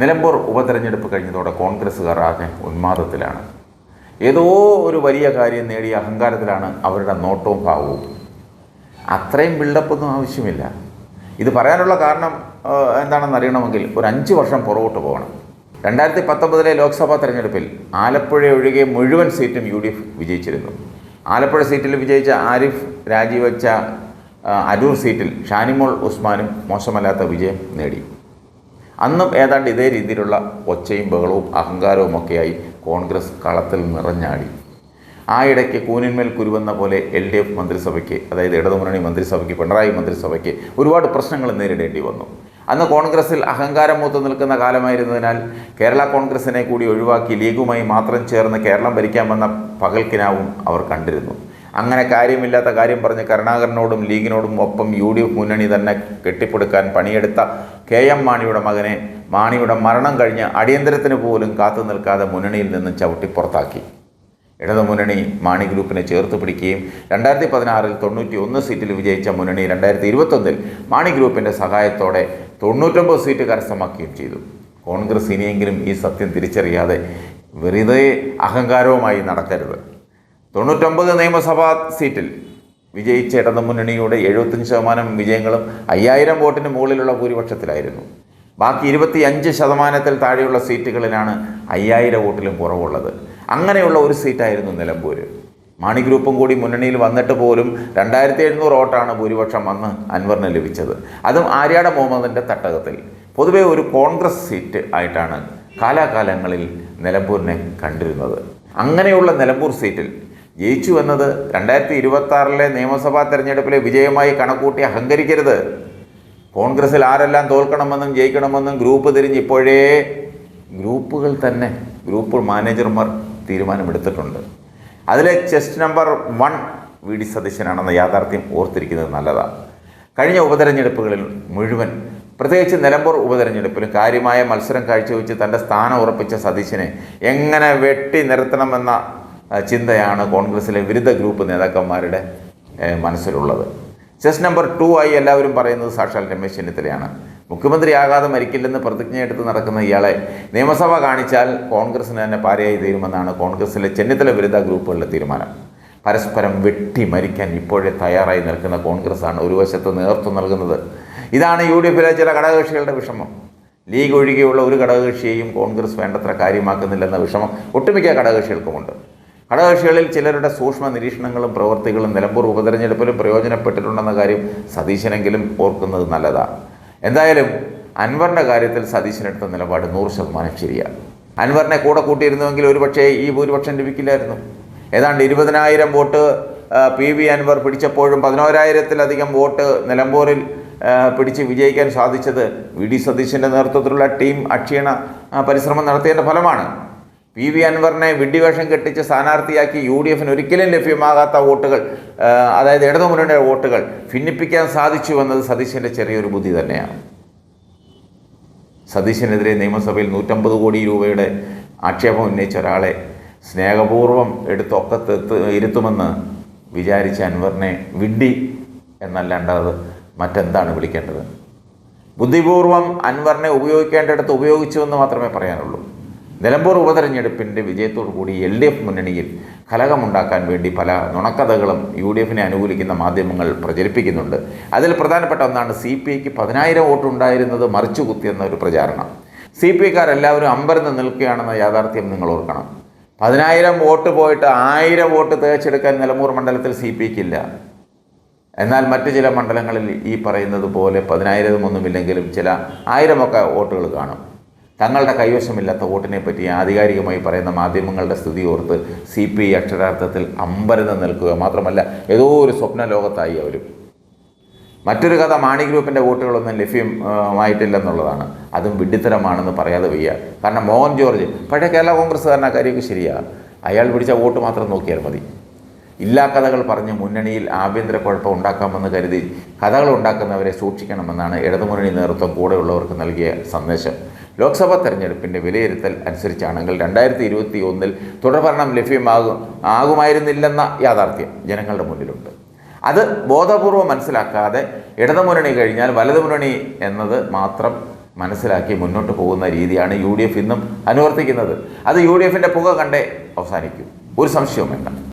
നിലമ്പൂർ ഉപതെരഞ്ഞെടുപ്പ് കഴിഞ്ഞതോടെ കോൺഗ്രസ്സുകാർ ആകെ ഉന്മാദത്തിലാണ്. ഏതോ ഒരു വലിയ കാര്യം നേടിയ അഹങ്കാരത്തിലാണ് അവരുടെ നോട്ടവും ഭാവവും. അത്രയും ബിൽഡപ്പൊന്നും ആവശ്യമില്ല. ഇത് പറയാനുള്ള കാരണം എന്താണെന്ന് അറിയണമെങ്കിൽ ഒരു അഞ്ച് വർഷം പുറകോട്ട് പോകണം. രണ്ടായിരത്തി പത്തൊമ്പതിലെ ലോക്സഭാ തെരഞ്ഞെടുപ്പിൽ ആലപ്പുഴ ഒഴികെ മുഴുവൻ സീറ്റും യു ഡി എഫ് വിജയിച്ചിരുന്നു. ആലപ്പുഴ സീറ്റിൽ വിജയിച്ച ആരിഫ് രാജിവെച്ച അരൂർ സീറ്റിൽ ഷാനിമോൾ ഉസ്മാനും മോശമല്ലാത്ത വിജയം നേടി. അന്നും ഏതാണ്ട് ഇതേ രീതിയിലുള്ള ഒച്ചയും ബഹളവും അഹങ്കാരവും ഒക്കെയായി കോൺഗ്രസ് കളത്തിൽ നിറഞ്ഞാടി. ആ ഇടയ്ക്ക് കൂനിന്മേൽ കുരുവെന്ന പോലെ എൽ ഡി എഫ് മന്ത്രിസഭയ്ക്ക് അതായത് ഇടതുമുന്നണി മന്ത്രിസഭയ്ക്ക് പിണറായി മന്ത്രിസഭയ്ക്ക് ഒരുപാട് പ്രശ്നങ്ങൾ നേരിടേണ്ടി വന്നു. അന്ന് കോൺഗ്രസിൽ അഹങ്കാരം മൂത്ത് നിൽക്കുന്ന കാലമായിരുന്നതിനാൽ കേരള കോൺഗ്രസിനെ കൂടി ഒഴിവാക്കി ലീഗുമായി മാത്രം ചേർന്ന് കേരളം ഭരിക്കാമെന്ന പകൽക്കിനാവും അവർ കണ്ടിരുന്നു. അങ്ങനെ കാര്യമില്ലാത്ത കാര്യം പറഞ്ഞ് കരുണാകരനോടും ലീഗിനോടും ഒപ്പം യു ഡി എഫ് മുന്നണി തന്നെ കെട്ടിപ്പടുക്കാൻ പണിയെടുത്ത കെ എം മാണിയുടെ മകനെ മാണിയുടെ മരണം കഴിഞ്ഞ് അടിയന്തരത്തിന് പോലും കാത്തു നിൽക്കാതെ മുന്നണിയിൽ നിന്ന് ചവിട്ടി പുറത്താക്കി. ഇടതുമുന്നണി മാണി ഗ്രൂപ്പിനെ ചേർത്ത് പിടിക്കുകയും രണ്ടായിരത്തി പതിനാറിൽ തൊണ്ണൂറ്റി ഒന്ന് സീറ്റിൽ വിജയിച്ച മുന്നണി രണ്ടായിരത്തി ഇരുപത്തൊന്നിൽ മാണി ഗ്രൂപ്പിന്റെ സഹായത്തോടെ തൊണ്ണൂറ്റൊമ്പത് സീറ്റ് കരസ്ഥമാക്കുകയും ചെയ്തു. കോൺഗ്രസ് ഇനിയെങ്കിലും ഈ സത്യം തിരിച്ചറിയാതെ വെറുതെ അഹങ്കാരവുമായി നടക്കരുത്. തൊണ്ണൂറ്റൊമ്പത് നിയമസഭാ സീറ്റിൽ വിജയിച്ച ഇടതു മുന്നണിയുടെ എഴുപത്തഞ്ച് ശതമാനം വിജയങ്ങളും അയ്യായിരം വോട്ടിന് മുകളിലുള്ള ഭൂരിപക്ഷത്തിലായിരുന്നു. ബാക്കി ഇരുപത്തി അഞ്ച് ശതമാനത്തിൽ താഴെയുള്ള സീറ്റുകളിലാണ് അയ്യായിരം വോട്ടിലും കുറവുള്ളത്. അങ്ങനെയുള്ള ഒരു സീറ്റായിരുന്നു നിലമ്പൂർ മാണി ഗ്രൂപ്പും കൂടി മുന്നണിയിൽ വന്നിട്ട് പോലും രണ്ടായിരത്തി എഴുന്നൂറ് വോട്ടാണ് ഭൂരിപക്ഷം അന്ന് അൻവറിന് ലഭിച്ചത്. അതും ആര്യാട മുഹമ്മദിന്റെ തട്ടകത്തിൽ. പൊതുവേ ഒരു കോൺഗ്രസ് സീറ്റ് ആയിട്ടാണ് കാലാകാലങ്ങളിൽ നിലമ്പൂരിനെ കണ്ടിരുന്നത്. അങ്ങനെയുള്ള നിലമ്പൂർ സീറ്റിൽ ജയിച്ചു എന്നത് രണ്ടായിരത്തി ഇരുപത്തി ആറിലെ നിയമസഭാ തെരഞ്ഞെടുപ്പിലെ വിജയമായി കണക്കൂട്ടി അഹങ്കരിക്കരുത്. കോൺഗ്രസിൽ ആരെല്ലാം തോൽക്കണമെന്നും ജയിക്കണമെന്നും ഗ്രൂപ്പ് തിരിഞ്ഞ് ഇപ്പോഴേ ഗ്രൂപ്പുകൾ തന്നെ ഗ്രൂപ്പ് മാനേജർമാർ തീരുമാനമെടുത്തിട്ടുണ്ട്. അതിലെ chest number one V D സതീശനാണെന്ന യാഥാർത്ഥ്യം ഓർത്തിരിക്കുന്നത് നല്ലതാണ്. കഴിഞ്ഞ ഉപതെരഞ്ഞെടുപ്പുകളിൽ മുഴുവൻ പ്രത്യേകിച്ച് നിലമ്പൂർ ഉപതെരഞ്ഞെടുപ്പിലും കാര്യമായ മത്സരം കാഴ്ചവെച്ച് തന്റെ സ്ഥാനം ഉറപ്പിച്ച സതീശനെ എങ്ങനെ വെട്ടി നിർത്തണമെന്ന ചിന്തയാണ് കോൺഗ്രസിലെ വിരുദ്ധ ഗ്രൂപ്പ് നേതാക്കന്മാരുടെ മനസ്സിലുള്ളത്. ചെസ് നമ്പർ ടു ആയി എല്ലാവരും പറയുന്നത് സാക്ഷാൽ രമേശ് ചെന്നിത്തലയാണ്. മുഖ്യമന്ത്രിയാകാതെ മരിക്കില്ലെന്ന് പ്രതിജ്ഞയെടുത്ത് നടക്കുന്ന ഇയാളെ നിയമസഭ കാണിച്ചാൽ കോൺഗ്രസിന് തന്നെ പാരയായി തീരുമെന്നാണ് കോൺഗ്രസിലെ ചെന്നിത്തല വിരുദ്ധ ഗ്രൂപ്പുകളുടെ തീരുമാനം. പരസ്പരം വെട്ടി മരിക്കാൻ ഇപ്പോഴേ തയ്യാറായി നിൽക്കുന്ന കോൺഗ്രസ്സാണ് ഒരു വശത്ത് നേതൃത്വം നൽകുന്നത്. ഇതാണ് യു ഡി എഫിലെ ചില ഘടകകക്ഷികളുടെ വിഷമം. ലീഗ് ഒഴികെയുള്ള ഒരു ഘടകകക്ഷിയെയും കോൺഗ്രസ് വേണ്ടത്ര കാര്യമാക്കുന്നില്ലെന്ന വിഷമം ഒട്ടുമിക്ക ഘടകകക്ഷികൾക്കുമുണ്ട്. ഘടകകക്ഷികളിൽ ചിലരുടെ സൂക്ഷ്മ നിരീക്ഷണങ്ങളും പ്രവൃത്തികളും നിലമ്പൂർ ഉപതെരഞ്ഞെടുപ്പിലും പ്രയോജനപ്പെട്ടിട്ടുണ്ടെന്ന കാര്യം സതീശനെങ്കിലും ഓർക്കുന്നത് നല്ലതാണ് എന്തായാലും അൻവറിന്റെ കാര്യത്തിൽ സതീശനെടുത്ത നിലപാട് നൂറ് ശതമാനം ശരിയാണ്. അൻവറിനെ കൂടെ കൂട്ടിയിരുന്നുവെങ്കിൽ ഒരുപക്ഷേ ഈ ഭൂരിപക്ഷം ലഭിക്കില്ലായിരുന്നു. ഏതാണ്ട് ഇരുപതിനായിരം വോട്ട് പി വി അൻവർ പിടിച്ചപ്പോഴും പതിനോരായിരത്തിലധികം വോട്ട് നിലമ്പൂരിൽ പിടിച്ച് വിജയിക്കാൻ സാധിച്ചത് വി ഡി സതീശന്റെ നേതൃത്വത്തിലുള്ള ടീം അക്ഷീണ പരിശ്രമം നടത്തിയതിന്റെ ഫലമാണ്. പി വി അൻവറിനെ വിഡ്ഡിവേഷം കെട്ടിച്ച് സ്ഥാനാർത്ഥിയാക്കി യു ഡി എഫിന് ഒരിക്കലും ലഭ്യമാകാത്ത വോട്ടുകൾ അതായത് ഇടതുമുന്നണിയുടെ വോട്ടുകൾ ഭിന്നിപ്പിക്കാൻ സാധിച്ചു എന്നത് സതീശന്റെ ചെറിയൊരു ബുദ്ധി തന്നെയാണ്. സതീശനെതിരെ നിയമസഭയിൽ നൂറ്റമ്പത് കോടി രൂപയുടെ ആക്ഷേപം ഉന്നയിച്ച ഒരാളെ സ്നേഹപൂർവം എടുത്തൊക്കത്തെത്ത് ഇരുത്തുമെന്ന് വിചാരിച്ച അൻവറിനെ വിഡ്ഢി എന്നല്ലാണ്ടത് മറ്റെന്താണ് വിളിക്കേണ്ടത്? ബുദ്ധിപൂർവം അൻവറിനെ ഉപയോഗിക്കേണ്ടിടത്ത് ഉപയോഗിച്ചുവെന്ന് മാത്രമേ പറയാനുള്ളൂ. നിലമ്പൂർ ഉപതെരഞ്ഞെടുപ്പിന്റെ കൂടി എൽ ഡി എഫ് മുന്നണിയിൽ കലകമുണ്ടാക്കാൻ വേണ്ടി പല നുണക്കഥകളും യു ഡി എഫിനെ അനുകൂലിക്കുന്ന മാധ്യമങ്ങൾ പ്രചരിപ്പിക്കുന്നുണ്ട്. അതിൽ പ്രധാനപ്പെട്ട ഒന്നാണ് സി പി ഐക്ക് പതിനായിരം വോട്ടുണ്ടായിരുന്നത് മറിച്ചു കുത്തിയെന്ന ഒരു പ്രചാരണം. സി പി ഐക്കാരെല്ലാവരും അമ്പരന്ന് നിൽക്കുകയാണെന്ന യാഥാർത്ഥ്യം നിങ്ങൾ ഓർക്കണം. പതിനായിരം വോട്ട് പോയിട്ട് ആയിരം വോട്ട് തേച്ചെടുക്കാൻ നിലമ്പൂർ മണ്ഡലത്തിൽ സി പി ഐക്കില്ല. എന്നാൽ മറ്റു ചില മണ്ഡലങ്ങളിൽ ഈ പറയുന്നത് പോലെ പതിനായിരമൊന്നുമില്ലെങ്കിലും ചില ആയിരമൊക്കെ വോട്ടുകൾ കാണും. തങ്ങളുടെ കൈവശമില്ലാത്ത വോട്ടിനെ പറ്റി ആധികാരികമായി പറയുന്ന മാധ്യമങ്ങളുടെ സ്ഥിതി ഓർത്ത് സി പി ഐ അക്ഷരാർത്ഥത്തിൽ അമ്പരന്ന് നിൽക്കുക മാത്രമല്ല ഏതോ ഒരു സ്വപ്ന ലോകത്തായി അവരും മറ്റൊരു കഥ മാണി ഗ്രൂപ്പിന്റെ വോട്ടുകളൊന്നും ലഭ്യമായിട്ടില്ലെന്നുള്ളതാണ്. അതും വിഡ്ഢിത്തരമാണെന്ന് പറയാതെ വയ്യ. കാരണം മോഹൻ ജോർജ് പഴയ കേരള കോൺഗ്രസ് കാര്യമൊക്കെ ശരിയാണ് അയാൾ പിടിച്ച വോട്ട് മാത്രം നോക്കിയാൽ മതി. ഇല്ലാ കഥകൾ പറഞ്ഞ് മുന്നണിയിൽ ആഭ്യന്തര കുഴപ്പം ഉണ്ടാക്കാമെന്ന് കരുതി കഥകൾ ഉണ്ടാക്കുന്നവരെ സൂക്ഷിക്കണമെന്നാണ് ഇടതുമുന്നണി നേതൃത്വം കൂടെയുള്ളവർക്ക് നൽകിയ സന്ദേശം. ലോക്സഭാ തെരഞ്ഞെടുപ്പിന്റെ വിലയിരുത്തൽ അനുസരിച്ചാണെങ്കിൽ രണ്ടായിരത്തി ഇരുപത്തി ഒന്നിൽ തുടർഭരണം ലഭ്യമാകും ആകുമായിരുന്നില്ലെന്ന യാഥാർത്ഥ്യം ജനങ്ങളുടെ മുന്നിലുണ്ട്. അത് ബോധപൂർവം മനസ്സിലാക്കാതെ ഇടതുമുന്നണി കഴിഞ്ഞാൽ വലതുമുന്നണി എന്നത് മാത്രം മനസ്സിലാക്കി മുന്നോട്ട് പോകുന്ന രീതിയാണ് യു ഡി എഫ് ഇന്നും അനുവർത്തിക്കുന്നത്. അത് യു ഡി എഫിന്റെ പുക കണ്ടേ അവസാനിക്കും. ഒരു സംശയവും വേണ്ട